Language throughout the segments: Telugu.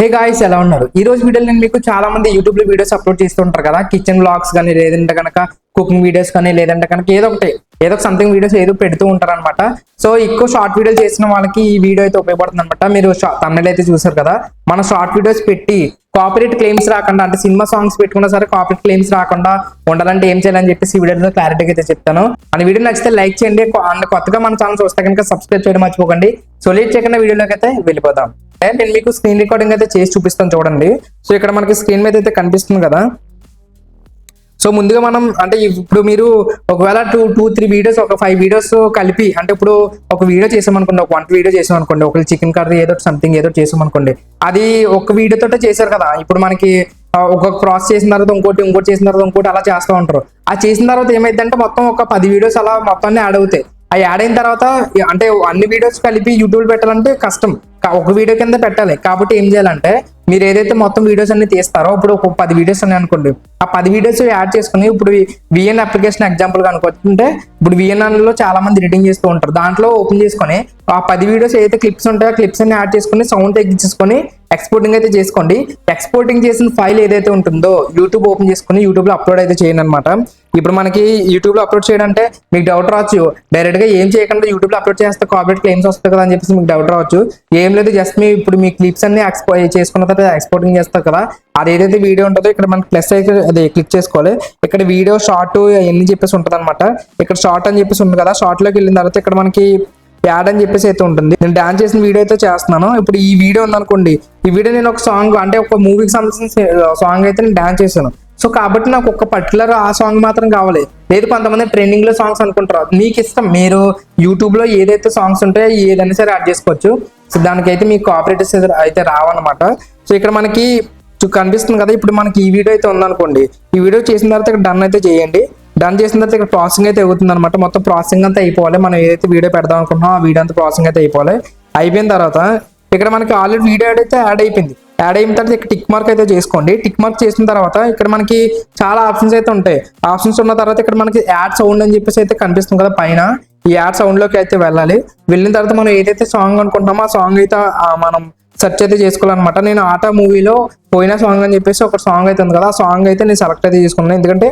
హే గాయస్ ఎలా ఉన్నారు? ఈ రోజు వీడియోలో నేను మీకు చాలా మంది యూట్యూబ్లో వీడియోస్ అప్లోడ్ చేస్తుంటారు కదా. కిచెన్ బ్లాగ్స్ కానీ లేదంటే కనుక కుకింగ్ వీడియోస్ కానీ లేదంటే కనుక ఏదో ఒకటి ఏదో ఒక సంథింగ్ వీడియోస్ ఏదో పెడుతూ ఉంటారు అనమాట సో ఎక్కువ షార్ట్ వీడియోలు చేసిన వాళ్ళకి ఈ వీడియో అయితే ఉపయోగపడుతుంది అనమాట మీరు తమిళ అయితే చూసారు కదా. మన షార్ట్ వీడియోస్ పెట్టి కాపరేట్ క్లెయిమ్స్ రాకుండా అంటే సినిమా సాంగ్స్ పెట్టుకున్నా సరే కాపరేట్ క్లెయిమ్స్ రాకుండా ఉండాలంటే ఏం చేయాలని చెప్పేసి ఈ వీడియోలో క్లారిటీగా అయితే చెప్తాను. అండ్ వీడియో నచ్చితే లైక్ చేయండి. అండ్ కొత్తగా మన ఛానల్ వస్తే కనుక సబ్స్క్రైబ్ చేయడం మర్చిపోకండి. సో లేట్ చేయకుండా వీడియోలోకి అయితే వెళ్ళిపోదాం. అండ్ నేను మీకు స్క్రీన్ రికార్డింగ్ అయితే చేసి చూపిస్తాను చూడండి. సో ఇక్కడ మనకి స్క్రీన్ మీద అయితే కనిపిస్తుంది కదా. సో ముందుగా మనం అంటే ఇప్పుడు మీరు ఒకవేళ టూ టూ త్రీ వీడియోస్ ఒక ఫైవ్ వీడియోస్ కలిపి అంటే ఇప్పుడు ఒక వీడియో చేసామనుకోండి ఒక వంట వీడియో చేసామనుకోండి ఒకళ్ళు చికెన్ కర్రీ ఏదో సంథింగ్ ఏదో చేసామనుకోండి అది ఒక వీడియోతో చేశారు కదా. ఇప్పుడు మనకి ఒక్కొక్క ఒక క్రాస్ చేసిన తర్వాత ఇంకోటి ఇంకోటి చేసిన తర్వాత ఇంకోటి అలా చేస్తూ ఉంటారు. ఆ చేసిన తర్వాత ఏమైందంటే మొత్తం ఒక పది వీడియోస్ అలా మొత్తాన్ని యాడ్ అవుతాయి. అవి యాడ్ అయిన తర్వాత అంటే అన్ని వీడియోస్ కలిపి యూట్యూబ్ పెట్టాలంటే కష్టం. ఒక వీడియో కింద పెట్టాలి. కాబట్టి ఏం చేయాలంటే మీరు ఏదైతే మొత్తం వీడియోస్ అన్ని తీస్తారో ఇప్పుడు ఒక పది వీడియోస్ ఉన్నాయి అనుకోండి. ఆ పది వీడియోస్ యాడ్ చేసుకుని ఇప్పుడు విఎన్ అప్లికేషన్ ఎగ్జాంపుల్ కనుకొచ్చుకుంటే ఇప్పుడు విఎన్ఎన్లో చాలా మంది ఎడిటింగ్ చేస్తూ ఉంటారు. దాంట్లో ఓపెన్ చేసుకొని ఆ పది వీడియోస్ ఏదైతే క్లిప్స్ ఉంటాయో క్లిప్స్ అన్ని యాడ్ చేసుకుని సౌండ్ తగ్గించేసుకొని ఎక్స్పోర్టింగ్ అయితే చేసుకోండి. ఎక్స్పోర్టింగ్ చేసిన ఫైల్ ఏదైతే ఉంటుందో యూట్యూబ్ ఓపెన్ చేసుకుని యూట్యూబ్లో అప్లోడ్ అయితే చేయండి అనమాట ఇప్పుడు మనకి యూట్యూబ్లో అప్లోడ్ అంటే మీకు డౌట్ రావచ్చు. డైరెక్ట్గా ఏం చేయకుండా యూట్యూబ్లో అప్లోడ్ చేస్తే కాపరేట్ క్లెయిమ్స్ వస్తాయి కదా అని చెప్పేసి మీకు డౌట్ రావచ్చు. ఏం లేదు జస్ట్ మీ ఇప్పుడు మీ క్లిప్స్ అన్ని ఎక్స్పో చేసుకున్న తర్వాత ఎక్స్పోర్టింగ్ చేస్తారు కదా. అది ఏదైతే వీడియో ఉంటుందో ఇక్కడ మనకి ప్లస్ అయితే అది క్లిక్ చేసుకోవాలి. ఇక్కడ వీడియో షార్ట్ ఎన్ని చెప్పేసి ఉంటుంది అనమాట ఇక్కడ షార్ట్ అని చెప్పేసి ఉంది కదా షార్ట్లోకి వెళ్ళిన తర్వాత ఇక్కడ మనకి యాడ్ అని చెప్పేసి అయితే ఉంటుంది. నేను డాన్స్ చేసిన వీడియో అయితే చేస్తున్నాను. ఇప్పుడు ఈ వీడియో ఉందనుకోండి ఈ వీడియో నేను ఒక సాంగ్ అంటే ఒక మూవీకి సంబంధించిన సాంగ్ అయితే నేను డాన్స్ చేశాను. సో కాబట్టి నాకు ఒక పర్టికులర్ ఆ సాంగ్ మాత్రం కావాలి. లేదు కొంతమంది ట్రెండింగ్లో సాంగ్స్ అనుకుంటారు మీకు ఇష్టం. మీరు యూట్యూబ్లో ఏదైతే సాంగ్స్ ఉంటాయో ఏదైనా సరే యాడ్ చేసుకోవచ్చు. సో దానికైతే మీకు కాపరేటివ్స్ అయితే రావన్నమాట. సో ఇక్కడ మనకి కనిపిస్తుంది కదా ఇప్పుడు మనకి ఈ వీడియో అయితే ఉందనుకోండి. ఈ వీడియో చేసిన తర్వాత ఇక్కడ డన్ అయితే చేయండి. డన్ చేసిన తర్వాత ఇక్కడ ప్రాసెసింగ్ అయితే అవుతుంది అనమాట మొత్తం ప్రాసెసింగ్ అంతా అయిపోవాలి. మనం ఏదైతే వీడియో పెడదాం అనుకుంటున్నామో ఆ వీడియో అంతా ప్రాసెసింగ్ అయితే అయిపోవాలి. అయిపోయిన తర్వాత ఇక్కడ మనకి ఆల్రెడీ వీడియో యాడ్ అయితే యాడ్ అయిపోయింది. యాడ్ అయిన తర్వాత ఇక్కడ టిక్ మార్క్ అయితే చేసుకోండి. టిక్ మార్క్ చేసిన తర్వాత ఇక్కడ మనకి చాలా ఆప్షన్స్ అయితే ఉంటాయి. ఆప్షన్స్ ఉన్న తర్వాత ఇక్కడ మనకి యాడ్ సౌండ్ అని చెప్పేసి అయితే కనిపిస్తుంది కదా పైన. ఈ యాడ్ సౌండ్లోకి అయితే వెళ్ళాలి. వెళ్ళిన తర్వాత మనం ఏదైతే సాంగ్ అనుకుంటున్నామో ఆ సాంగ్ అయితే మనం సెర్చ్ అయితే చేసుకోవాలన్నమాట. నేను ఆట మూవీలో పోయిన సాంగ్ అని చెప్పేసి ఒక సాంగ్ అయితే ఉంది కదా ఆ సాంగ్ అయితే నేను సెలెక్ట్ అయితే చేసుకున్నాను. ఎందుకంటే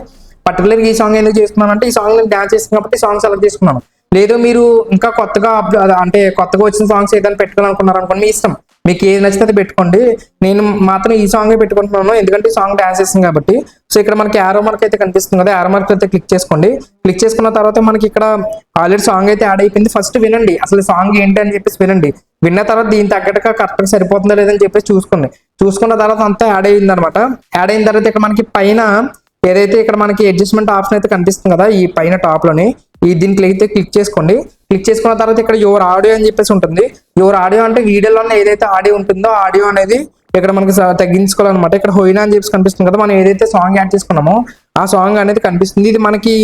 పర్టికులర్ ఈ సాంగ్ ఎందుకు చేసుకున్నాను అంటే ఈ సాంగ్ నేను డాన్స్ చేస్తున్నాను కాబట్టి ఈ సాంగ్ సెలెక్ట్ చేసుకున్నాను. లేదు మీరు ఇంకా కొత్తగా అంటే కొత్తగా వచ్చిన సాంగ్స్ ఏదైనా పెట్టుకోవాలనుకున్నారు అనుకోండి మీ ఇష్టం. మీకు ఏది నచ్చితే అది పెట్టుకోండి. నేను మాత్రం ఈ సాంగ్ పెట్టుకుంటున్నాను. ఎందుకంటే ఈ సాంగ్ డాన్స్ చేస్తుంది కాబట్టి. సో ఇక్కడ మనకి ఆరో మార్క్ అయితే కనిపిస్తుంది కదా. ఆరో మార్క్ అయితే క్లిక్ చేసుకోండి. క్లిక్ చేసుకున్న తర్వాత మనకి ఇక్కడ ఆల్రెడీ సాంగ్ అయితే యాడ్ అయిపోయింది. ఫస్ట్ వినండి. అసలు సాంగ్ ఏంటి అని చెప్పేసి వినండి. విన్న తర్వాత దీని తగ్గట్టుగా కరెక్ట్గా సరిపోతుందా లేదని చెప్పేసి చూసుకోండి. చూసుకున్న తర్వాత అంతా యాడ్ అయింది అనమాట యాడ్ అయిన తర్వాత ఇక్కడ మనకి పైన ఏదైతే ఇక్కడ మనకి అడ్జస్ట్మెంట్ ఆప్షన్ అయితే కనిపిస్తుంది కదా ఈ పైన టాప్లోని ఈ దీనికి అయితే క్లిక్ చేసుకోండి. క్లిక్ చేసుకున్న తర్వాత ఇక్కడ యువర్ ఆడియో అని చెప్పేసి ఉంటుంది. యువర్ ఆడియో అంటే వీడియోలో ఏదైతే ఆడియో ఉంటుందో ఆడియో అనేది ఇక్కడ మనకి తగ్గించుకోవాలన్నమాట. ఇక్కడ హోయినా అని చెప్పేసి కనిపిస్తుంది కదా మనం ఏదైతే సాంగ్ యాడ్ చేసుకున్నామో ఆ సాంగ్ అనేది కనిపిస్తుంది. ఇది మనకి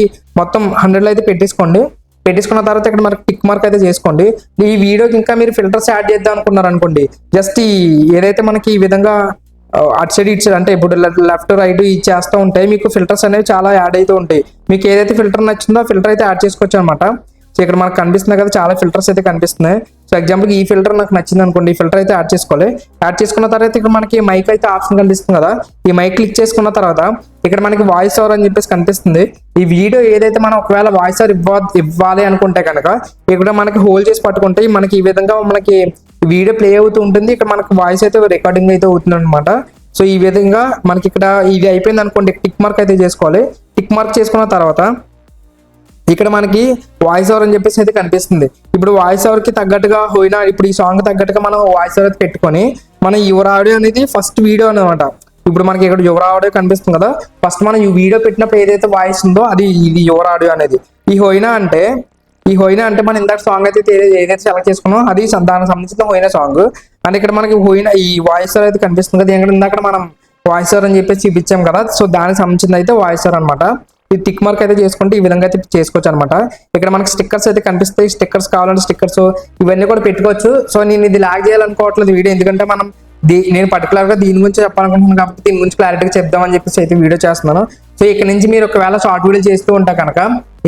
మొత్తం హండ్రెడ్లో అయితే పెట్టేసుకోండి. పెట్టేసుకున్న తర్వాత ఇక్కడ మనకి టిక్ మార్క్ అయితే చేసుకోండి. ఈ వీడియోకి ఇంకా మీరు ఫిల్టర్స్ యాడ్ చేద్దాం అనుకున్నారు అనుకోండి జస్ట్ ఈ ఏదైతే మనకి ఈ విధంగా అటు సైడ్ ఇటు సైడ్ అంటే ఇప్పుడు లెఫ్ట్ రైట్ ఇది చేస్తూ ఉంటాయి. మీకు ఫిల్టర్స్ అనేవి చాలా యాడ్ అవుతూ ఉంటాయి. మీకు ఏదైతే ఫిల్టర్ నచ్చిందో ఫిల్టర్ అయితే యాడ్ చేసుకోవచ్చు అనమాట సో ఇక్కడ మనకు కనిపిస్తుంది కదా చాలా ఫిల్టర్స్ అయితే కనిపిస్తున్నాయి. సో ఎగ్జాంపుల్ ఈ ఫిల్టర్ నాకు నచ్చింది అనుకోండి ఈ ఫిల్టర్ అయితే యాడ్ చేసుకోవాలి. యాడ్ చేసుకున్న తర్వాత ఇక్కడ మనకి మైక్ అయితే ఆప్షన్ కనిపిస్తుంది కదా. ఈ మైక్ క్లిక్ చేసుకున్న తర్వాత ఇక్కడ మనకి వాయిస్ ఓవర్ అని చెప్పేసి కనిపిస్తుంది. ఈ వీడియో ఏదైతే మనం ఒకవేళ వాయిస్ ఓవర్ ఇవ్వ ఇవ్వాలి అనుకుంటే కనుక ఇక్కడ మనకి హోల్డ్ చేసి పట్టుకుంటే మనకి ఈ విధంగా మనకి వీడియో ప్లే అవుతూ ఉంటుంది. ఇక్కడ మనకు వాయిస్ అయితే రికార్డింగ్ అయితే అవుతుంది అనమాట సో ఈ విధంగా మనకి ఇక్కడ ఇది అయిపోయింది అనుకోండి. టిక్ మార్క్ అయితే చేసుకోవాలి. టిక్ మార్క్ చేసుకున్న తర్వాత ఇక్కడ మనకి వాయిస్ ఓవర్ అని చెప్పేసి అయితే కనిపిస్తుంది. ఇప్పుడు వాయిస్ ఓవర్కి తగ్గట్టుగా పోయినా ఇప్పుడు ఈ సాంగ్ తగ్గట్టుగా మనం వాయిస్ ఓవర్ పెట్టుకొని మన యువర్ ఆడియో అనేది ఫస్ట్ వీడియో అనమాట ఇప్పుడు మనకి ఇక్కడ యువర్ ఆడియో కనిపిస్తుంది కదా. ఫస్ట్ మనం ఈ వీడియో పెట్టినప్పుడు ఏదైతే వాయిస్ ఉందో అది ఇది యువర్ ఆడియో అనేది. ఈ హోయినా అంటే ఈ హోయినా అంటే మనం ఇందాక సాంగ్ అయితే ఏదైతే సెలెక్ట్ చేసుకున్నాం అది దానికి సంబంధించిన హోయినా సాంగ్ అండ్ ఇక్కడ మనకి హోయినా ఈ వాయిస్ అయితే కనిపిస్తుంది. కదా ఇక్కడ ఇందాక మనం వాయిస్ అని చెప్పేసి చూపించాం కదా. సో దానికి సంబంధించింది అయితే వాయిస్ అనమాట ఈ టిక్ మార్క్ అయితే చేసుకుంటే ఈ విధంగా అయితే చేసుకోవచ్చు అనమాట ఇక్కడ మనకి స్టిక్కర్స్ అయితే కనిపిస్తాయి. స్టిక్కర్స్ కావాలంటే స్టిక్కర్స్ ఇవన్నీ కూడా పెట్టుకోవచ్చు. సో నేను ఇది లాగ్ చేయాలనుకోవట్లేదు వీడియో. ఎందుకంటే మనం దీ నేను పర్టికులర్గా దీని గురించి చెప్పాలనుకుంటున్నాను కాబట్టి దీని గురించి క్లారిటీగా చెప్దామని చెప్పేసి అయితే వీడియో చేస్తున్నాను. సో ఇక్కడ నుంచి మీరు ఒకవేళ షార్ట్ వీడియో చేస్తూ ఉంటే కనుక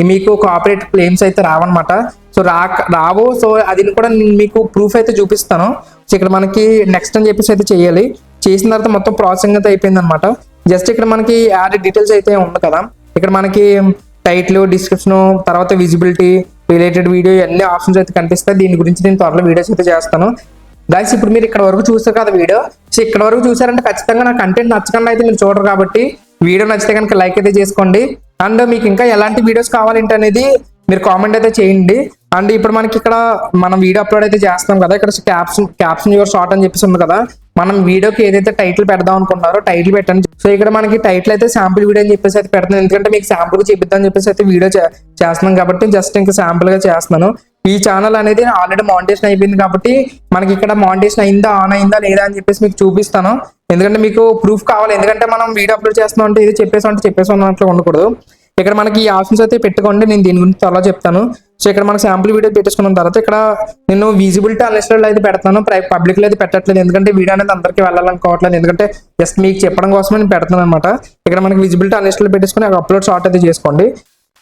మీకు కోఆపరేట్ క్లెయిమ్స్ అయితే రావన్నమాట. సో రా రావు సో అది కూడా నేను మీకు ప్రూఫ్ అయితే చూపిస్తాను. సో ఇక్కడ మనకి నెక్స్ట్ అని చెప్పేసి అయితే చేయాలి. చేసిన తర్వాత మొత్తం ప్రాసెసింగ్ అయితే అయిపోయింది అనమాట జస్ట్ ఇక్కడ మనకి యాడ్ డీటెయిల్స్ అయితే ఉంది కదా. ఇక్కడ మనకి టైటిల్ డిస్క్రిప్షన్ తర్వాత విజిబిలిటీ రిలేటెడ్ వీడియో అన్ని ఆప్షన్స్ అయితే కనిపిస్తాయి. దీని గురించి నేను త్వరలో వీడియోస్ అయితే చేస్తాను. గైస్ ఇప్పుడు మీరు ఇక్కడ వరకు చూస్తారు కదా వీడియో. సో ఇక్కడ వరకు చూసారంటే ఖచ్చితంగా నా కంటెంట్ నచ్చకుండా అయితే మీరు చూడరు కాబట్టి వీడియో నచ్చితే కనుక లైక్ అయితే చేసుకోండి. అండ్ మీకు ఇంకా ఎలాంటి వీడియోస్ కావాలంటే అనేది మీరు కామెంట్ అయితే చేయండి. అండ్ ఇప్పుడు మనకి ఇక్కడ మనం వీడియో అప్లోడ్ అయితే చేస్తాం కదా ఇక్కడ క్యాప్షన్ క్యాప్షన్ యువర్ షార్ట్ అని చెప్పేసి ఉంది కదా మనం వీడియోకి ఏదైతే టైటిల్ పెడదాం అనుకున్నారో టైటిల్ పెట్టండి. సో ఇక్కడ మనకి టైటిల్ అయితే శాంపుల్ వీడియో అని చెప్పేసి అయితే పెడతాను ఎందుకంటే మీకు శాంపుల్గా చూపిద్దాం అని చెప్పేసి అయితే వీడియో చేస్తున్నాం కాబట్టి జస్ట్ ఇంకా శాంపుల్గా చేస్తున్నాను. ఈ ఛానల్ అనేది ఆల్రెడీ మానిటేషన్ అయిపోయింది కాబట్టి మనకి ఇక్కడ మానిటేషన్ అయిందా ఆన్ అయిందా లేదా అని చెప్పేసి మీకు చూపిస్తాను. ఎందుకంటే మీకు ప్రూఫ్ కావాలి. ఎందుకంటే మనం వీడియో అప్లోడ్ చేస్తున్నాం అంటే ఇది చెప్పేసి అంటే చెప్పేసి ఉన్నట్లు ఉండకూడదు. ఇక్కడ మనకి ఈ ఆప్షన్స్ అయితే పెట్టుకోండి నేను దీని గురించి త్వరలో చెప్తాను. సో ఇక్కడ మనకి శాంపుల్ వీడియో పెట్టేసుకున్న తర్వాత ఇక్కడ నేను విజిబిలిటీ అన్లిస్టెడ్ అయితే పెడతాను పబ్లిక్లో అయితే పెట్టట్లేదు. ఎందుకంటే వీడియో అనేది అందరికీ వెళ్ళాలనుకోవట్లేదు. ఎందుకంటే జస్ట్ మీకు చెప్పడం కోసమే నేను పెడతాను అనమాట ఇక్కడ మనకి విజిబిలిటీ అన్లిస్టెడ్ పెట్టేసుకుని అప్లోడ్ షార్ట్ అయితే చేసుకోండి.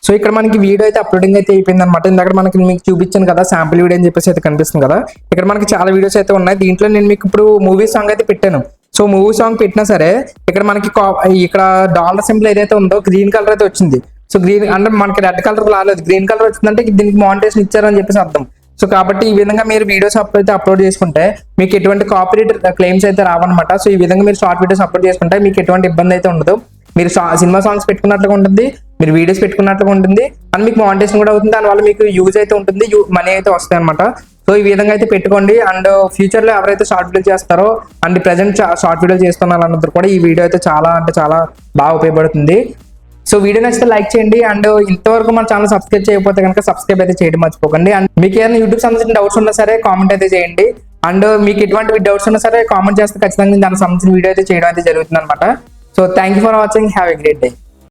సో ఇక్కడ మనకి వీడియో అయితే అప్లోడింగ్ అయితే అయిపోయింది అనమాట ఇందాక మనకి మీకు చూపించాను కదా శాంపుల్ వీడియో అని చెప్పేసి అయితే కనిపిస్తుంది కదా. ఇక్కడ మనకి చాలా వీడియోస్ అయితే ఉన్నాయి. దీంట్లో నేను మీకు ఇప్పుడు మూవీ సాంగ్ అయితే పెట్టాను. సో మూవీ సాంగ్ పెట్టినా సరే ఇక్కడ మనకి కా- ఇక్కడ డాలర్ సింబల్ ఏదైతే ఉందో గ్రీన్ కలర్ అయితే వచ్చింది. సో గ్రీన్ అంటే మనకి రెడ్ కలర్ రాలేదు. గ్రీన్ కలర్ వచ్చిందంటే దీనికి మానిటేషన్ ఇచ్చారని చెప్పేసి అర్థం. సో కాబట్టి ఈ విధంగా మీరు వీడియోస్ అయితే అప్లోడ్ చేసుకుంటే మీకు ఎటువంటి కాపీరేట్ క్లెయిమ్స్ అయితే రావన్నమాట. సో ఈ విధంగా మీరు షార్ట్ వీడియోస్ అప్లోడ్ చేసుకుంటే మీకు ఎటువంటి ఇబ్బంది అయితే ఉండదు. మీరు సినిమా సాంగ్స్ పెట్టుకున్నట్లుగా ఉంటుంది మీరు వీడియోస్ పెట్టుకున్నట్లుగా ఉంటుంది. అండ్ మీకు మానిటేషన్ కూడా అవుతుంది. దానివల్ల మీకు యూజ్ అయితే ఉంటుంది మనీ అయితే వస్తాయి అనమాట సో ఈ విధంగా అయితే పెట్టుకోండి. అండ్ ఫ్యూచర్లో ఎవరైతే షార్ట్ వీడియో చేస్తారో అండ్ ప్రెసెంట్ షార్ట్ వీడియో చేస్తున్నారు అన్నప్పుడు కూడా ఈ వీడియో అయితే చాలా అంటే చాలా బాగా ఉపయోగపడుతుంది. సో వీడియో నచ్చితే లైక్ చేయండి. అండ్ ఇంతవరకు మన ఛానల్ సబ్స్క్రైబ్ చేయకపోతే కనుక సబ్స్క్రైబ్ అయితే చేయడం మర్చిపోకండి. అండ్ మీకు ఏదైనా యూట్యూబ్ సంబంధించిన డౌట్స్ ఉన్నా సరే కామెంట్ అయితే చేయండి. అండ్ మీకు ఎటువంటి డౌట్స్ ఉన్నా సరే కామెంట్ చేస్తే ఖచ్చితంగా దానికి సంబంధించిన వీడియో అయితే చేయడం అయితే జరుగుతుంది అనమాట so thank you for watching have a great day